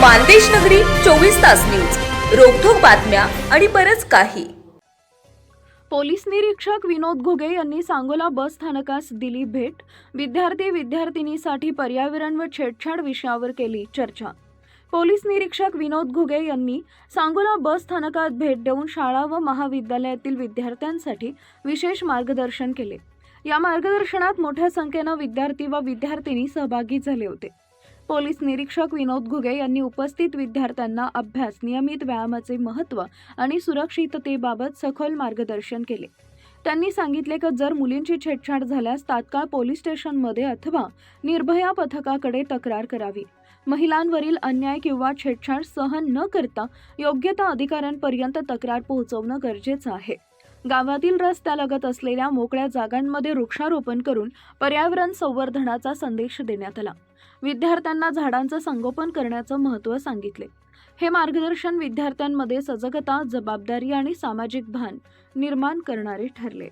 मानदेश नगरी चोवीस तास न्यूज. रोखोक बातम्या आणि बरच काही. पोलीस निरीक्षक विनोद घुगे यांनी सांगोला बस स्थानकास दिली भेट. विद्यार्थी विद्यार्थिनीसाठी पर्यावरण व छेडछाड विषयावर केली चर्चा. पोलीस निरीक्षक विनोद घुगे यांनी सांगोला बस स्थानकात भेट देऊन शाळा व महाविद्यालयातील विद्यार्थ्यांसाठी विशेष मार्गदर्शन केले. या मार्गदर्शनात मोठ्या संख्येनं विद्यार्थी व विद्यार्थिनी सहभागी झाले होते. पोलीस निरीक्षक विनोद घुगे यांनी उपस्थित विद्यार्थ्यांना अभ्यास नियमित व्यायामाचे महत्त्व आणि सुरक्षिततेबाबत सखोल मार्गदर्शन केले. त्यांनी सांगितले की जर मुलींची छेडछाड झाल्यास तात्काळ पोलीस स्टेशनमध्ये अथवा निर्भया पथकाकडे तक्रार करावी. महिलांवरील अन्याय किंवा छेडछाड सहन न करता योग्य त्या अधिकाऱ्यांपर्यंत तक्रार पोहोचवणं गरजेचं आहे. गावातील रस्त्यालगत असलेल्या मोकळ्या जागांमध्ये वृक्षारोपण करून पर्यावरण संवर्धनाचा संदेश देण्यात आला. विद्यार्थ्यांना झाडांचं संगोपन करण्याचं महत्त्व सांगितले. हे मार्गदर्शन विद्यार्थ्यांमध्ये सजगता जबाबदारी आणि सामाजिक भान निर्माण करणारे ठरले.